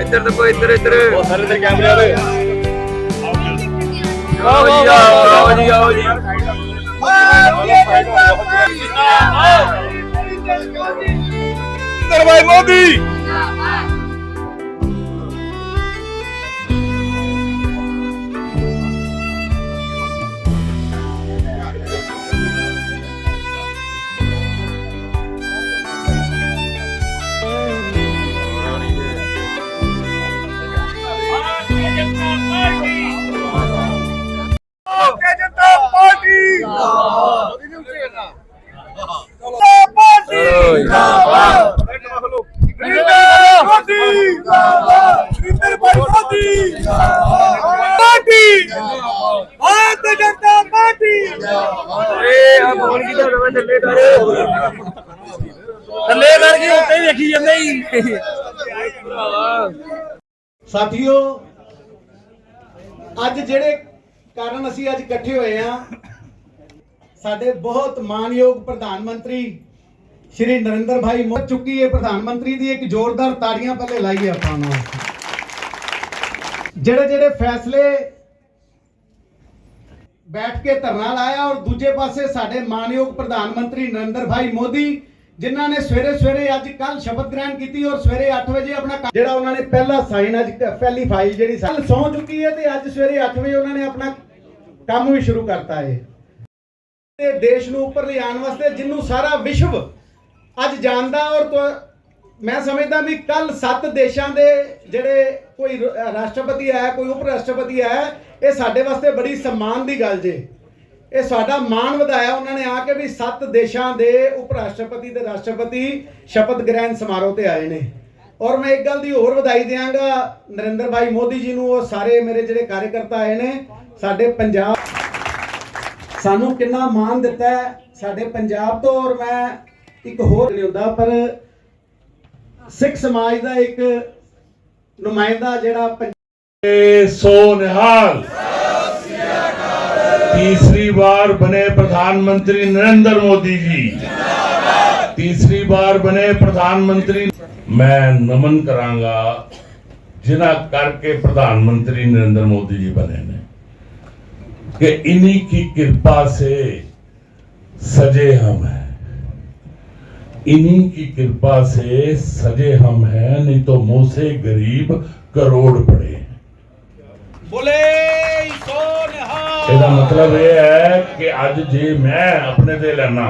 ਇੱਧਰ ਦੇਖੋ ਇੱਧਰ ਇੱਧਰ ਉਹ ਸਾਰੇ ਤੇ ਕੈਮਰੇ ਵਾਲੇ ਆਓ ਜੀ ਆਓ ਜੀ ਆਓ ਜੀ। ਦਰਬਾਈ ਮੋਦੀ। ਜਿੰਦਾਬਾਦ ਜਿੰਦਾਬਾਦ ਭਾਈ ਮੋਦੀ ਪਾਰਟੀ ਭਾਰਤੀ ਜਨਤਾ ਪਾਰਟੀ ਏ ਆ ਫੋਨ ਕਿਦਾ ਦਵਾ ਥੱਲੇ ਥੱਲੇ ਕਰ ਉੱਤੇ ਵੇਖੀ ਜਾਂਦੇ ਹੀ ਸਾਥੀਓ, ਅੱਜ ਜਿਹੜੇ ਕਾਰਨ ਅਸੀਂ ਅੱਜ ਇਕੱਠੇ ਹੋਏ ਆ ਸਾਡੇ ਬਹੁਤ ਮਾਨਯੋਗ ਪ੍ਰਧਾਨ ਮੰਤਰੀ ਸ਼੍ਰੀ ਨਰਿੰਦਰ ਭਾਈ ਮੋਦੀ ਚੁੱਕੀ ਹੈ ਪ੍ਰਧਾਨ ਮੰਤਰੀ ਦੀ ਇੱਕ ਜ਼ੋਰਦਾਰ ਤਾੜੀਆਂ ਪਹਿਲੇ ਲਾਈਏ ਆਪਾਂ ਨੂੰ। ਜਿਹੜੇ ਜਿਹੜੇ ਫੈਸਲੇ ਬੈਠ ਕੇ ਧਰਨਾ ਲਾਇਆ ਔਰ ਦੂਜੇ ਪਾਸੇ ਸਾਡੇ ਮਾਨਯੋਗ ਪ੍ਰਧਾਨ ਮੰਤਰੀ ਨਰਿੰਦਰ ਭਾਈ ਮੋਦੀ, ਜਿਨ੍ਹਾਂ ਨੇ ਸਵੇਰੇ ਸਵੇਰੇ ਅੱਜ ਕੱਲ ਸ਼ਪਥ ਗ੍ਰਹਿਣ ਕੀਤੀ ਔਰ ਸਵੇਰੇ 8 ਵਜੇ ਆਪਣਾ ਜਿਹੜਾ ਉਹਨਾਂ ਨੇ ਪਹਿਲਾ ਸਾਈਨ ਅੱਜ ਪਹਿਲੀ ਫਾਈਲ ਜਿਹੜੀ ਕੱਲ ਸੌ ਚੁੱਕੀ ਹੈ ਤੇ ਅੱਜ ਸਵੇਰੇ 8 ਵਜੇ ਉਹਨਾਂ ਨੇ ਆਪਣਾ ਕੰਮ ਵੀ ਸ਼ੁਰੂ ਕਰਤਾ ਹੈ ਤੇ ਦੇਸ਼ ਨੂੰ ਉੱਪਰ ਲਿਆਉਣ ਵਾਸਤੇ ਜਿੰਨੂੰ ਸਾਰਾ ਵਿਸ਼ਵ ਅੱਜ ਜਾਣਦਾ ਔਰ ਮੈਂ ਸਮਝਦਾ ਵੀ ਕੱਲ ਸੱਤ ਦੇਸ਼ਾਂ ਦੇ ਜਿਹੜੇ ਕੋਈ ਰਾਸ਼ਟਰਪਤੀ ਹੈ, ਕੋਈ ਉਪ ਰਾਸ਼ਟਰਪਤੀ ਹੈ, ਇਹ ਸਾਡੇ ਵਾਸਤੇ ਬੜੀ ਸਨਮਾਨ ਦੀ ਗੱਲ ਜੇ। ਇਹ ਸਾਡਾ ਮਾਣ ਵਧਾਇਆ ਉਹਨਾਂ ਨੇ ਆ ਕੇ ਵੀ ਸੱਤ ਦੇਸ਼ਾਂ ਦੇ ਉਪ ਰਾਸ਼ਟਰਪਤੀ ਤੇ ਰਾਸ਼ਟਰਪਤੀ ਸ਼ਪਥ ਗ੍ਰਹਿਣ ਸਮਾਰੋਹ ਤੇ ਆਏ ਨੇ। ਔਰ ਮੈਂ ਇੱਕ ਗੱਲ ਦੀ ਹੋਰ ਵਧਾਈ ਦਿਆਂਗਾ ਨਰਿੰਦਰ ਭਾਈ ਮੋਦੀ ਜੀ ਨੂੰ, ਉਹ ਸਾਰੇ ਮੇਰੇ ਜਿਹੜੇ ਕਾਰਜਕਰਤਾ ਆਏ ਨੇ, ਸਾਡੇ ਪੰਜਾਬ ਸਾਨੂੰ ਕਿੰਨਾ ਮਾਣ ਦਿੱਤਾ ਹੈ ਸਾਡੇ ਪੰਜਾਬ ਤੋਂ, ਔਰ ਮੈਂ ਇੱਕ ਹੋਰ ਨਹੀਂ ਹੁੰਦਾ ਪਰ ਸਿੱਖ ਸਮਾਜ ਦਾ ਇੱਕ ਨੁਮਾਇੰਦਾ ਜਿਹੜਾ ਪੰਜ- सोनिहाल तीसरी बार बने प्रधानमंत्री नरेंद्र मोदी जी तीसरी बार बने प्रधानमंत्री मैं नमन करांगा जिन्हें करके प्रधानमंत्री नरेंद्र मोदी जी बने ने कि इन्हीं की कृपा से सजे हम हैं इन्हीं की कृपा से सजे हम हैं नहीं तो मुंह से गरीब करोड़ पड़े हैं ਬੋਲੇ ਸੋਨਿਹਾ ਇਹਦਾ ਮਤਲਬ ਇਹ ਹੈ ਕਿ ਅੱਜ ਜੇ ਮੈਂ ਆਪਣੇ ਤੇ ਲੈਣਾ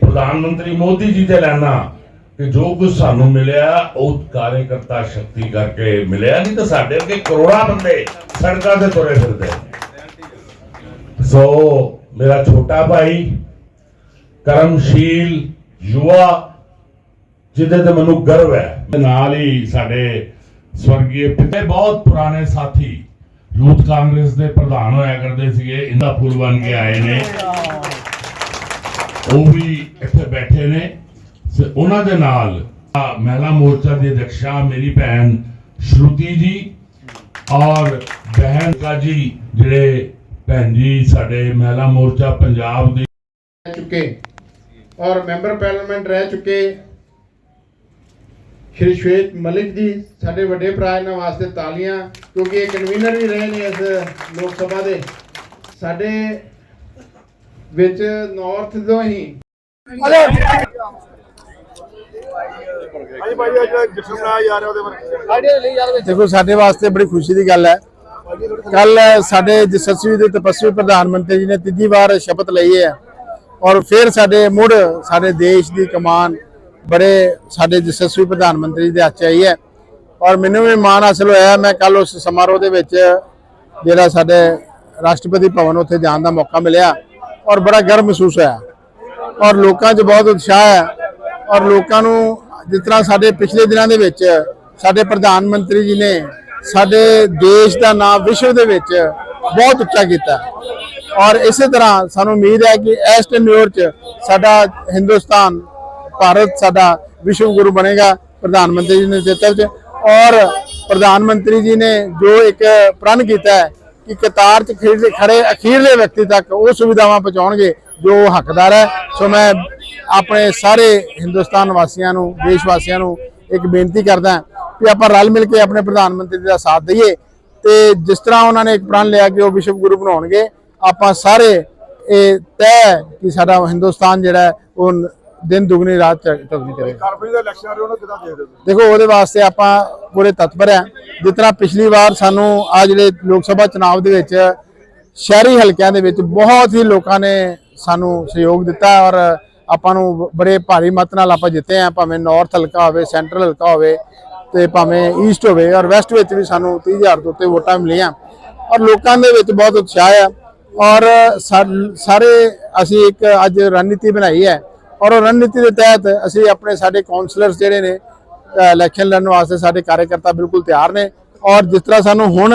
ਪ੍ਰਧਾਨ ਮੰਤਰੀ ਮੋਦੀ ਜੀ ਤੇ ਲੈਣਾ ਕਿ ਜੋ ਕੁਝ ਸਾਨੂੰ ਮਿਲਿਆ ਉਹ ਕਾਰਜਕਰਤਾ ਸ਼ਕਤੀ ਕਰਕੇ ਮਿਲਿਆ ਨਹੀਂ ਤਾਂ ਸਾਡੇ ਅੱਗੇ ਕਰੋੜਾਂ ਬੰਦੇ ਸੜਕਾਂ ਤੇ ਤੁਰੇ ਫਿਰਦੇ ਨੇ। ਸੋ ਮੇਰਾ ਛੋਟਾ ਭਾਈ ਕਰਮਸ਼ੀਲ ਯੁਵਾ ਜਿਹਦੇ ਤੇ ਮੈਨੂੰ ਗਰਵ ਹੈ। ਨਾਲ ਹੀ ਸਾਡੇ ਸਵਰਗੀ ਪਿਤਾ ਬਹੁਤ ਪੁਰਾਣੇ ਸਾਥੀ ਯੂਥ ਕਾਂਗਰਸ ਦੇ ਪ੍ਰਧਾਨ ਹੋਇਆ ਕਰਦੇ ਸੀਗੇ ਇੰਦਾ ਫੁੱਲ ਬਣ ਕੇ ਆਏ ਨੇ। ਉਹ ਵੀ ਇੱਥੇ ਬੈਠੇ ਨੇ। ਉਹਨਾਂ ਦੇ ਨਾਲ ਆ ਮਹਿਲਾ ਮੋਰਚਾ ਦੀ ਅਧਿਕਸ਼ਾ ਮੇਰੀ ਭੈਣ ਸ਼ਰੂਤੀ ਜੀ ਔਰ ਬਹਿਨ ਕਾ ਜੀ ਜਿਹੜੇ ਭੈਣ ਜੀ ਸਾਡੇ ਮਹਿਲਾ ਮੋਰਚਾ ਪੰਜਾਬ ਦੇ ਚੁੱਕੇ। ਔਰ ਮੈਂਬਰ ਪਾਰਲੀਮੈਂਟ ਰਹਿ ਚੁੱਕੇ ਸ਼੍ਰੀ ਸ਼ਵੇਤ ਮਲਿਕ ਜੀ ਸਾਡੇ ਵੱਡੇ ਭਰਾ ਇਹਨਾਂ ਵਾਸਤੇ ਤਾਲੀਆਂ ਕਿਉਂਕਿ ਇਹ ਕਨਵੀਨਰ ਵੀ ਰਹੇ ਨੇ ਇਸ ਲੋਕ ਸਭਾ ਦੇ। ਸਾਡੇ ਵਿੱਚ ਨਾਰਥ ਤੋਂ ਹੀ ਦੇਖੋ ਸਾਡੇ ਵਾਸਤੇ ਬੜੀ ਖੁਸ਼ੀ ਦੀ ਗੱਲ ਹੈ। ਕੱਲ ਸਾਡੇ ਯਸ਼ਸਵੀ ਦੇ ਤਪਸਵੀ ਪ੍ਰਧਾਨ ਮੰਤਰੀ ਜੀ ਨੇ ਤੀਜੀ ਵਾਰ ਸ਼ਪਥ ਲਈ ਹੈ। ਔਰ ਫਿਰ ਸਾਡੇ ਮੁੜ ਸਾਡੇ ਦੇਸ਼ ਦੀ ਕਮਾਨ ਬੜੇ ਸਾਡੇ ਜਸਸਵੀ ਪ੍ਰਧਾਨ ਮੰਤਰੀ ਦੇ ਹੱਥ 'ਚ ਆਈ ਹੈ। ਔਰ ਮੈਨੂੰ ਵੀ ਮਾਣ ਹਾਸਲ ਹੋਇਆ, ਮੈਂ ਕੱਲ ਉਸ ਸਮਾਰੋਹ ਦੇ ਵਿੱਚ ਜਿਹੜਾ ਸਾਡੇ ਰਾਸ਼ਟਰਪਤੀ ਭਵਨ ਉੱਥੇ ਜਾਣ ਦਾ ਮੌਕਾ ਮਿਲਿਆ ਔਰ ਬੜਾ ਗਰਵ ਮਹਿਸੂਸ ਹੋਇਆ। ਔਰ ਲੋਕਾਂ 'ਚ ਬਹੁਤ ਉਤਸ਼ਾਹ ਹੈ ਔਰ ਲੋਕਾਂ ਨੂੰ ਜਿਸ ਤਰ੍ਹਾਂ ਸਾਡੇ ਪਿਛਲੇ ਦਿਨਾਂ ਦੇ ਵਿੱਚ ਸਾਡੇ ਪ੍ਰਧਾਨ ਮੰਤਰੀ ਜੀ ਨੇ ਸਾਡੇ ਦੇਸ਼ ਦਾ ਨਾਮ ਵਿਸ਼ਵ ਦੇ ਵਿੱਚ ਬਹੁਤ ਉੱਚਾ ਕੀਤਾ। ਔਰ ਇਸੇ ਤਰ੍ਹਾਂ ਸਾਨੂੰ ਉਮੀਦ ਹੈ ਕਿ ਇਸ ਟੈਨਿਓਰ 'ਚ ਸਾਡਾ ਹਿੰਦੁਸਤਾਨ, ਭਾਰਤ ਸਾਡਾ ਵਿਸ਼ਵ ਗੁਰੂ ਬਣੇਗਾ ਪ੍ਰਧਾਨ ਮੰਤਰੀ ਜੀ ਦੇ ਨੇਤਰਤਵ 'ਚ। ਔਰ ਪ੍ਰਧਾਨ ਮੰਤਰੀ ਜੀ ਨੇ ਜੋ ਇੱਕ ਪ੍ਰਣ ਕੀਤਾ ਹੈ ਕਿ ਕਤਾਰ 'ਚ ਖੜੇ ਅਖੀਰਲੇ ਵਿਅਕਤੀ ਤੱਕ ਉਹ ਸੁਵਿਧਾਵਾਂ ਪਹੁੰਚਾਉਣਗੇ ਜੋ ਉਹ ਹੱਕਦਾਰ ਹੈ। ਸੋ ਮੈਂ ਆਪਣੇ ਸਾਰੇ ਹਿੰਦੁਸਤਾਨ ਵਾਸੀਆਂ ਨੂੰ, ਦੇਸ਼ ਵਾਸੀਆਂ ਨੂੰ ਇੱਕ ਬੇਨਤੀ ਕਰਦਾ ਕਿ ਆਪਾਂ ਰਲ ਮਿਲ ਕੇ ਆਪਣੇ ਪ੍ਰਧਾਨ ਮੰਤਰੀ ਦਾ ਸਾਥ ਦਈਏ ਤੇ ਜਿਸ ਤਰ੍ਹਾਂ ਉਹਨਾਂ ਨੇ ਇੱਕ ਪ੍ਰਣ ਲਿਆ ਕਿ ਉਹ ਵਿਸ਼ਵ ਗੁਰੂ ਬਣਾਉਣਗੇ ਆਪਾਂ ਸਾਰੇ ਇਹ ਤੈਅ ਕਿ ਸਾਡਾ ਹਿੰਦੁਸਤਾਨ ਜਿਹੜਾ ਉਹ ਦਿਨ ਦੁਗਣੀ ਰਾਤ ਚੌਗੁਣੀ ਕਰੇਗਾ ਕਾਰਪੋਰੇਟ ਦਾ ਇਲੈਕਸ਼ਨ ਆ ਰਿਹਾ ਉਹਨੂੰ ਕਿਦਾਂ ਦੇਖਦੇ ਹੋ ਦੇਖੋ ਉਹਦੇ ਵਾਸਤੇ ਆਪਾਂ ਪੂਰੇ ਤਤਪਰ ਹੈ। ਜਿਸ ਤਰ੍ਹਾਂ ਪਿਛਲੀ ਵਾਰ ਸਾਨੂੰ ਆ ਜਿਹੜੇ ਲੋਕ ਸਭਾ ਚੁਣਾਵ ਦੇ ਵਿੱਚ ਸ਼ਹਿਰੀ ਹਲਕਿਆਂ ਦੇ ਵਿੱਚ ਬਹੁਤ ਹੀ ਲੋਕਾਂ ਨੇ ਸਾਨੂੰ ਸਹਿਯੋਗ ਦਿੱਤਾ ਔਰ ਆਪਾਂ ਨੂੰ ਬੜੇ ਭਾਰੀ ਮਤ ਨਾਲ ਆਪਾਂ ਜਿੱਤੇ ਆ ਭਾਵੇਂ ਨਾਰਥ ਹਲਕਾ ਹੋਵੇ ਸੈਂਟਰਲ ਹਲਕਾ ਹੋਵੇ ਤੇ ਭਾਵੇਂ ਈਸਟ ਹੋਵੇ ਔਰ ਵੈਸਟ ਵਿੱਚ ਵੀ ਸਾਨੂੰ 30000 ਤੋਂ ਉੱਤੇ ਵੋਟਾਂ ਮਿਲੀਆਂ। ਔਰ ਲੋਕਾਂ ਦੇ ਵਿੱਚ ਬਹੁਤ ਉਤਸ਼ਾਹ ਹੈ ਔਰ ਸਾਰੇ ਅਸੀਂ ਇੱਕ ਅੱਜ ਰਣਨੀਤੀ ਬਣਾਈ ਹੈ ਔਰ ਉਹ ਰਣਨੀਤੀ ਦੇ ਤਹਿਤ ਅਸੀਂ ਆਪਣੇ ਸਾਡੇ ਕਾਉਂਸਲਰਸ ਜਿਹੜੇ ਨੇ ਇਲੈਕਸ਼ਨ ਲੜਨ ਵਾਸਤੇ ਸਾਡੇ ਕਾਰਜਕਰਤਾ ਬਿਲਕੁਲ ਤਿਆਰ ਨੇ ਔਰ ਜਿਸ ਤਰ੍ਹਾਂ ਸਾਨੂੰ ਹੁਣ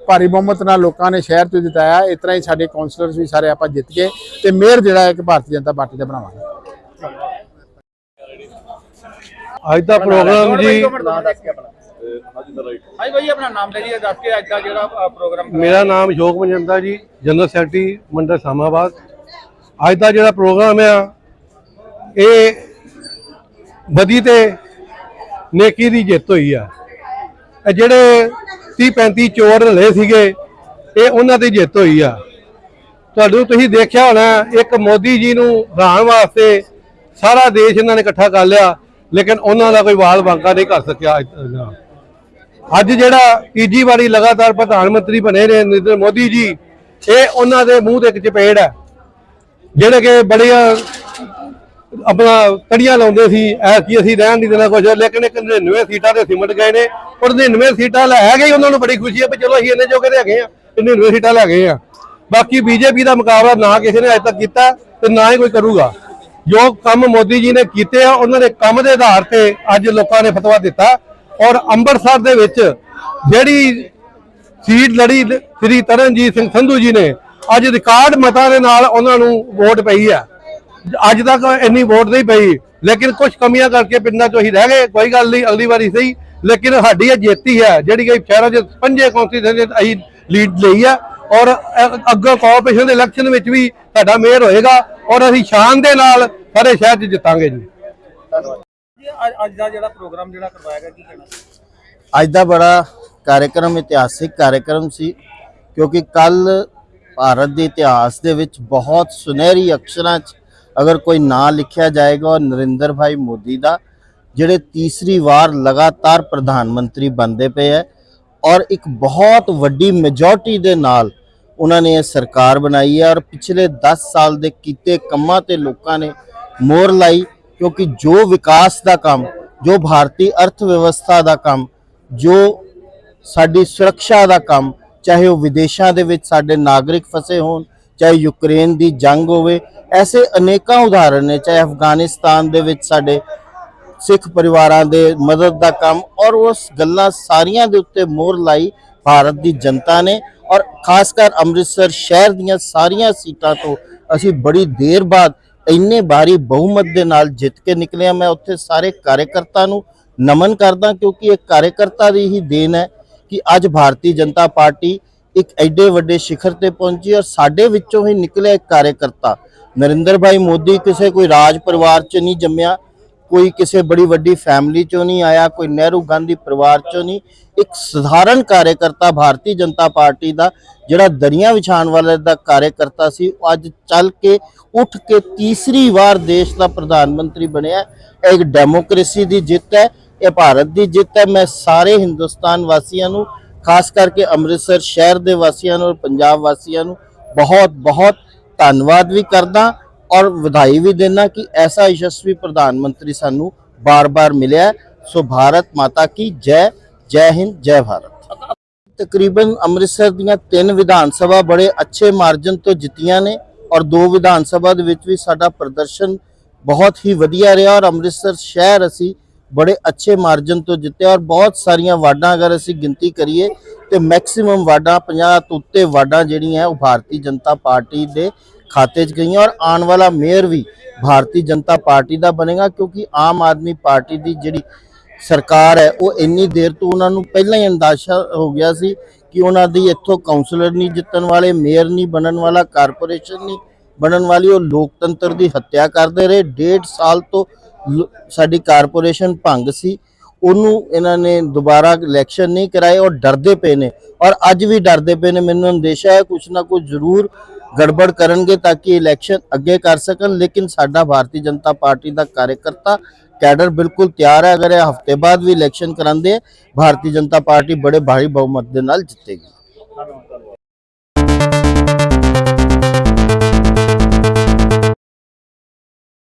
ਭਾਰੀ ਬਹੁਮਤ ਨਾਲ ਲੋਕਾਂ ਨੇ ਸ਼ਹਿਰ ਤੋਂ ਜਿਤਾਇਆ ਇਸ ਤਰ੍ਹਾਂ ਹੀ ਸਾਡੇ ਕਾਉਂਸਲਰਸ ਵੀ ਸਾਰੇ ਆਪਾਂ ਜਿੱਤ ਕੇ ਤੇ ਮੇਅਰ ਜਿਹੜਾ ਹੈ ਕਿ ਭਾਰਤੀ ਜਨਤਾ ਪਾਰਟੀ ਦਾ ਬਣਾਵਾਂਗੇ। ਅੱਜ ਦਾ ਪ੍ਰੋਗਰਾਮ ਜੀ ਹਾਂਜੀ ਭਾਈ ਆਪਣਾ ਨਾਮ ਲੈ ਜੀ ਦੱਸ ਕੇ ਅੱਜ ਦਾ ਜਿਹੜਾ ਪ੍ਰੋਗਰਾਮ ਮੇਰਾ ਨਾਮ ਅਸ਼ੋਕ ਮਨਜੰਦਾ ਜੀ ਜਨਰਲ ਸੈਕਟਰੀ ਮੰਡਲ ਸਾਮਾਬਾਦ ਅੱਜ ਦਾ ਜਿਹੜਾ ਪ੍ਰੋਗਰਾਮ ਆ ਇਹ ਬਦੀ ਤੇ ਨੇਕੀ ਦੀ ਜਿੱਤ ਹੋਈ ਆ। ਇਹ ਜਿਹੜੇ 30 35 ਚੋਰ ਹਲੇ ਸੀਗੇ ਇਹ ਉਹਨਾਂ ਦੀ ਜਿੱਤ ਹੋਈ ਆ। ਤੁਹਾਨੂੰ ਤੁਸੀਂ ਦੇਖਿਆ ਹੋਣਾ ਇੱਕ ਮੋਦੀ ਜੀ ਨੂੰ ਹਰਾਉਣ ਵਾਸਤੇ ਸਾਰਾ ਦੇਸ਼ ਇਹਨਾਂ ਨੇ ਇਕੱਠਾ ਕਰ ਲਿਆ ਲੇਕਿਨ ਉਹਨਾਂ ਦਾ ਕੋਈ ਵਾਲ ਵਾਂਕਾ ਨਹੀਂ ਕਰ ਸਕਿਆ ਅੱਜ- ਜਿਹੜਾ ਤੀਜੀ ਵਾਰੀ ਲਗਾਤਾਰ ਪ੍ਰਧਾਨ ਮੰਤਰੀ ਬਣੇ ਨੇ ਨਰਿੰਦਰ ਮੋਦੀ ਜੀ, ਇਹ ਉਹਨਾਂ ਦੇ ਮੂੰਹ ਤੇ ਇੱਕ ਚਪੇੜ ਹੈ। ਜਿਹੜੇ ਕਿ ਬੜੀਆਂ ਆਪਣਾ ਕੜੀਆਂ ਲਾਉਂਦੇ ਸੀ ਐ ਕਿ ਅਸੀਂ ਰਹਿਣ ਨਹੀਂ ਦੇਣਾ ਕੁਝ ਲੇਕਿਨ 99 ਸੀਟਾਂ ਤੇ ਸਿਮਟ ਗਏ ਨੇ। ਔਰ 99 ਸੀਟਾਂ ਲੈ ਗਏ ਉਹਨਾਂ ਨੂੰ ਬੜੀ ਖੁਸ਼ੀ ਹੈ ਵੀ ਚਲੋ ਅਸੀਂ ਇੰਨੇ ਜੋਗੇ ਤੇ ਹੈਗੇ ਆ 99 ਸੀਟਾਂ ਲੈ ਗਏ ਆ ਬਾਕੀ ਬੀਜੇਪੀ ਦਾ ਮੁਕਾਬਲਾ ਨਾ ਕਿਸੇ ਨੇ ਅਜੇ ਤੱਕ ਕੀਤਾ ਤੇ ਨਾ ਹੀ ਕੋਈ ਕਰੂਗਾ। ਜੋ ਕੰਮ ਮੋਦੀ ਜੀ ਨੇ ਕੀਤੇ ਆ, ਉਹਨਾਂ ਦੇ ਕੰਮ ਦੇ ਆਧਾਰ ਤੇ ਅੱਜ ਲੋਕਾਂ ਨੇ ਫਤਵਾ ਦਿੱਤਾ। ਔਰ ਅੰਮ੍ਰਿਤਸਰ ਦੇ ਵਿੱਚ ਜਿਹੜੀ ਸੀਟ ਲੜੀ ਸ੍ਰੀ ਤਰਨਜੀਤ ਸਿੰਘ ਸੰਧੂ ਜੀ ਨੇ, ਅੱਜ ਰਿਕਾਰਡ ਮਤਾਂ ਦੇ ਨਾਲ ਉਹਨਾਂ ਨੂੰ ਵੋਟ ਪਈ ਆ ਅੱਜ ਤੱਕ ਇੰਨੀ ਵੋਟ ਨਹੀਂ ਪਈ, ਲੇਕਿਨ ਕੁਝ ਕਮੀਆਂ ਕਰਕੇ ਪਿੰਡਾਂ ਚੋਂ ਹੀ ਰਹਿ ਗਏ, ਕੋਈ ਗੱਲ ਨਹੀਂ, ਅਗਲੀ ਵਾਰੀ ਸਹੀ। ਲੇਕਿਨ ਸਾਡੀ ਇਹ ਜੇਤੀ ਹੈ ਜਿਹੜੀ ਕਿ ਸ਼ਹਿਰਾਂ 'ਚ ਪੰਜੇ ਕੌਂਸਟੀਟਿਊਸ਼ਨ ਅਸੀਂ ਲੀਡ ਲਈ ਆ ਔਰ ਅ- ਅੱਗੋਂ ਕਾਰਪੋਰੇਸ਼ਨ ਦੇ ਇਲੈਕਸ਼ਨ ਵਿੱਚ ਵੀ ਸਾਡਾ ਮੇਅਰ ਹੋਏਗਾ, ਔਰ ਅਸੀਂ ਸ਼ਾਨ ਦੇ ਨਾਲ ਸਾਰੇ ਸ਼ਹਿਰ 'ਚ ਜਿੱਤਾਂਗੇ ਜੀ। ਜੀ ਅੱਜ- ਅੱਜ ਦਾ ਜਿਹੜਾ ਪ੍ਰੋਗਰਾਮ ਜਿਹੜਾ ਕਰਵਾਇਆ ਗਿਆ, ਕੀ ਕਹਿਣਾ? ਅੱਜ ਦਾ ਬੜਾ ਕਾਰਜਕ੍ਰਮ ਇਤਿਹਾਸਿਕ ਕਾਰਜਕ੍ਰਮ ਸੀ, ਕਿਉਂਕਿ ਕੱਲ ਭਾਰਤ ਦੇ ਇਤਿਹਾਸ ਦੇ ਵਿੱਚ ਬਹੁਤ ਸੁਨਹਿਰੀ ਅਕਸ਼ਰਾਂ 'ਚ ਅਗਰ ਕੋਈ ਨਾਂ ਲਿਖਿਆ ਜਾਏਗਾ, ਉਹ ਨਰਿੰਦਰ ਭਾਈ ਮੋਦੀ ਦਾ, ਜਿਹੜੇ ਤੀਸਰੀ ਵਾਰ ਲਗਾਤਾਰ ਪ੍ਰਧਾਨ ਮੰਤਰੀ ਬਣਦੇ ਪਏ ਹੈ ਔਰ ਇੱਕ ਬਹੁਤ ਵੱਡੀ ਮੈਜੋਰਟੀ ਦੇ ਨਾਲ ਉਹਨਾਂ ਨੇ ਇਹ ਸਰਕਾਰ ਬਣਾਈ ਹੈ ਔਰ ਪਿਛਲੇ 10 ਸਾਲ ਦੇ ਕੀਤੇ ਕੰਮਾਂ ਤੇ ਲੋਕਾਂ ਨੇ ਮੋਹਰ ਲਾਈ। ਕਿਉਂਕਿ ਜੋ ਵਿਕਾਸ ਦਾ ਕੰਮ, ਜੋ ਭਾਰਤੀ ਅਰਥ ਵਿਵਸਥਾ ਦਾ ਕੰਮ, ਜੋ ਸਾਡੀ ਸੁਰੱਖਿਆ ਦਾ ਕੰਮ, ਚਾਹੇ ਉਹ ਵਿਦੇਸ਼ਾਂ ਦੇ ਵਿੱਚ ਸਾਡੇ ਨਾਗਰਿਕ ਫਸੇ ਹੋਣ, ਚਾਹੇ ਯੂਕਰੇਨ ਦੀ ਜੰਗ ਹੋਵੇ, ਐਸੇ ਅਨੇਕਾਂ ਉਦਾਹਰਣ ਨੇ, ਚਾਹੇ ਅਫਗਾਨਿਸਤਾਨ ਦੇ ਵਿੱਚ ਸਾਡੇ ਸਿੱਖ ਪਰਿਵਾਰਾਂ ਦੇ ਮਦਦ ਦਾ ਕੰਮ ਔਰ ਉਸ ਗੱਲਾਂ ਸਾਰੀਆਂ ਦੇ ਉੱਤੇ ਮੋਹਰ ਲਾਈ ਭਾਰਤ ਦੀ ਜਨਤਾ ਨੇ ਔਰ ਖਾਸ ਕਰ ਅੰਮ੍ਰਿਤਸਰ ਸ਼ਹਿਰ ਦੀਆਂ ਸਾਰੀਆਂ ਸੀਟਾਂ ਤੋਂ ਅਸੀਂ ਬੜੀ ਦੇਰ ਬਾਅਦ ਇੰਨੇ ਬਾਰੀ ਬਹੁਮਤ ਦੇ ਨਾਲ ਜਿੱਤ ਕੇ ਨਿਕਲਿਆ, ਮੈਂ ਉੱਥੇ ਸਾਰੇ ਕਾਰਜਕਰਤਾ ਨੂੰ ਨਮਨ ਕਰਦਾ, ਕਿਉਂਕਿ ਇਹ ਕਾਰਜਕਰਤਾ ਦੀ ਹੀ ਦੇਣ ਹੈ ਕਿ ਅੱਜ ਭਾਰਤੀ ਜਨਤਾ ਪਾਰਟੀ ਇੱਕ ਐਡੇ ਵੱਡੇ ਸਿਖਰ ਤੇ ਪਹੁੰਚੀ ਔਰ ਸਾਡੇ ਵਿੱਚੋਂ ਹੀ ਨਿਕਲਿਆ ਇੱਕ ਕਾਰਜਕਰਤਾ। ਨਰਿੰਦਰ ਭਾਈ ਮੋਦੀ ਕਿਸੇ ਕੋਈ ਰਾਜ ਪਰਿਵਾਰ 'ਚ ਨਹੀਂ ਜੰਮਿਆ ਕੋਈ ਕਿਸੇ ਬੜੀ ਵੱਡੀ ਫੈਮਿਲੀ ਚੋਂ ਨਹੀਂ ਆਇਆ, ਕੋਈ ਨਹਿਰੂ ਗਾਂਧੀ ਪਰਿਵਾਰ ਚੋਂ ਨਹੀਂ। ਇੱਕ ਸਧਾਰਨ ਕਾਰਜਕਰਤਾ ਭਾਰਤੀ ਜਨਤਾ ਪਾਰਟੀ ਦਾ ਜਿਹੜਾ ਦਰੀਆਂ ਵਿਛਾਣ ਵਾਲੇ ਦਾ ਕਾਰਜਕਰਤਾ ਸੀ, ਉਹ ਅੱਜ ਚੱਲ ਕੇ ਉੱਠ ਕੇ ਤੀਸਰੀ ਵਾਰ ਦੇਸ਼ ਦਾ ਪ੍ਰਧਾਨ ਮੰਤਰੀ ਬਣਿਆ। ਇਹ ਇੱਕ ਡੈਮੋਕ੍ਰੇਸੀ ਦੀ ਜਿੱਤ ਹੈ, ਇਹ ਭਾਰਤ ਦੀ ਜਿੱਤ ਹੈ। ਮੈਂ ਸਾਰੇ ਹਿੰਦੁਸਤਾਨ ਵਾਸੀਆਂ ਨੂੰ, ਖਾਸ ਕਰਕੇ ਅੰਮ੍ਰਿਤਸਰ ਸ਼ਹਿਰ ਦੇ ਵਾਸੀਆਂ ਨੂੰ ਔਰ ਪੰਜਾਬ ਵਾਸੀਆਂ ਨੂੰ ਬਹੁਤ ਬਹੁਤ ਧੰਨਵਾਦ ਵੀ ਕਰਦਾ। ਔਰ ਵਧਾਈ ਵੀ ਦੇਣਾ ਕਿ ਐਸਾ ਯਸ਼ਸਵੀ ਪ੍ਰਧਾਨ ਮੰਤਰੀ ਸਾਨੂੰ ਬਾਰ-ਬਾਰ ਮਿਲਿਆ ਸੋ ਭਾਰਤ ਮਾਤਾ ਕੀ ਜੈ ਜੈ ਹਿੰਦ, ਜੈ ਭਾਰਤ। ਤਕਰੀਬਨ ਅੰਮ੍ਰਿਤਸਰ ਦੀਆਂ ਤਿੰਨ ਵਿਧਾਨ ਸਭਾ ਬੜੇ ਅੱਛੇ ਮਾਰਜਨ ਤੋਂ ਜਿੱਤੀਆਂ ਨੇ ਔਰ ਦੋ ਵਿਧਾਨ ਸਭਾ ਦੇ ਵਿੱਚ ਵੀ ਸਾਡਾ ਪ੍ਰਦਰਸ਼ਨ ਬਹੁਤ ਹੀ ਵਧੀਆ ਰਿਹਾ ਔਰ ਅੰਮ੍ਰਿਤਸਰ ਸ਼ਹਿਰ ਅਸੀਂ ਬੜੇ ਅੱਛੇ ਮਾਰਜਨ ਤੋਂ ਜਿੱਤਿਆ ਔਰ ਬਹੁਤ ਸਾਰੀਆਂ ਵਾਰਡਾਂ ਅਗਰ ਅਸੀਂ ਗਿਣਤੀ ਕਰੀਏ ਤੇ ਮੈਕਸਿਮਮ ਵਾਰਡਾਂ 50 ਤੋਂ ਉੱਤੇ ਵਾਰਡਾਂ ਜਿਹੜੀਆਂ ਉਹ ਭਾਰਤੀ ਜਨਤਾ ਪਾਰਟੀ ਦੇ ਖਾਤੇ 'ਚ ਗਈਆਂ ਔਰ ਆਉਣ ਵਾਲਾ ਮੇਅਰ ਵੀ ਭਾਰਤੀ ਜਨਤਾ ਪਾਰਟੀ ਦਾ ਬਣੇਗਾ ਕਿਉਂਕਿ ਆਮ ਆਦਮੀ ਪਾਰਟੀ ਦੀ ਜਿਹੜੀ ਸਰਕਾਰ ਹੈ, ਉਹ ਇੰਨੀ ਦੇਰ ਤੋਂ ਉਹਨਾਂ ਨੂੰ ਪਹਿਲਾਂ ਹੀ ਅੰਦਾਜ਼ਾ ਹੋ ਗਿਆ ਸੀ ਕਿ ਉਹਨਾਂ ਦੀ ਇੱਥੋਂ ਕਾਉਂਸਲਰ ਨਹੀਂ ਜਿੱਤਣ ਵਾਲੇ, ਮੇਅਰ ਨਹੀਂ ਬਣਨ ਵਾਲਾ ਕਾਰਪੋਰੇਸ਼ਨ ਨਹੀਂ ਬਣਨ ਵਾਲੀ, ਉਹ ਲੋਕਤੰਤਰ ਦੀ ਹੱਤਿਆ ਕਰਦੇ ਰਹੇ। ਡੇਢ ਸਾਲ ਤੋਂ ਸਾਡੀ ਕਾਰਪੋਰੇਸ਼ਨ ਭੰਗ ਸੀ। ਉਹਨੂੰ ਇਹਨਾਂ ਨੇ ਦੁਬਾਰਾ ਇਲੈਕਸ਼ਨ ਨਹੀਂ ਕਰਾਏ ਔਰ ਡਰਦੇ ਪਏ ਨੇ। ਔਰ ਅੱਜ ਵੀ ਡਰਦੇ ਪਏ ਨੇ। ਮੈਨੂੰ ਅੰਦੇਸ਼ਾ ਹੈ ਕੁਛ ਨਾ ਕੁਛ ਜ਼ਰੂਰ ਗੜਬੜ ਕਰਨਗੇ ਤਾਂ ਕਿ ਇਲੈਕਸ਼ਨ ਅੱਗੇ ਕਰ ਸਕਣ। ਲੇਕਿਨ ਸਾਡਾ ਭਾਰਤੀ ਜਨਤਾ ਪਾਰਟੀ ਦਾ ਕਾਰਜਕਰਤਾ ਕੈਡਰ ਬਿਲਕੁਲ ਤਿਆਰ ਹੈ। ਅਗਰ ਇਹ ਹਫ਼ਤੇ ਬਾਅਦ ਵੀ ਇਲੈਕਸ਼ਨ ਕਰਾਉਂਦੇ ਹੈ, ਭਾਰਤੀ ਜਨਤਾ ਪਾਰਟੀ ਬੜੇ ਭਾਰੀ ਬਹੁਮਤ ਦੇ ਨਾਲ ਜਿੱਤੇਗੀ।